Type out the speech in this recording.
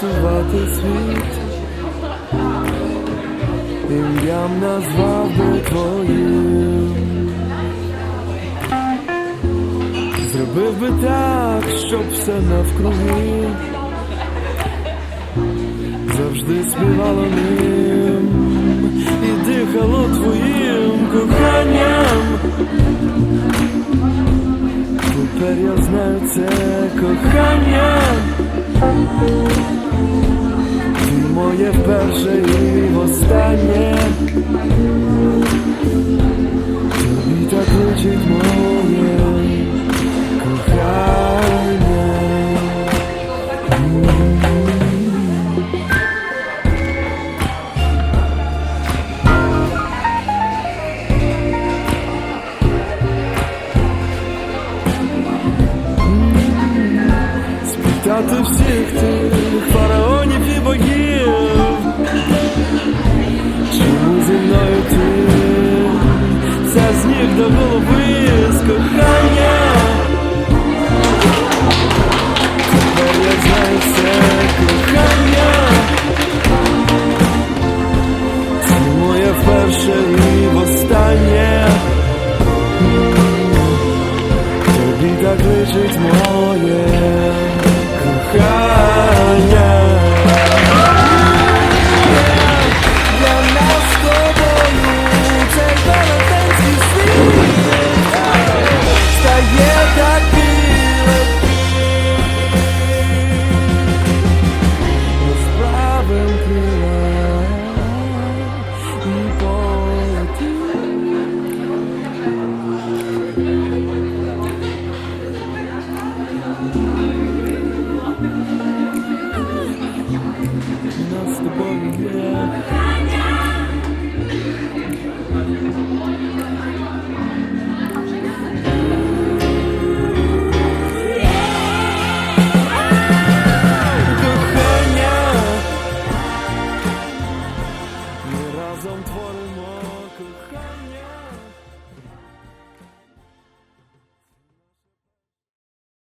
світ, ім'ям назвав би твоїм. Зробив би так, щоб все навкруги завжди співало ним і дихало твоїм коханням. Тепер я знаю це кохання. Ти моє перше і востаннє. Спитати всіх тих фараонів і богів, чому зі мною ти вся з ніг до голови з кохання. Тепер я знаю це кохання. Це моє вперше і востаннє. Тобі так личить моє.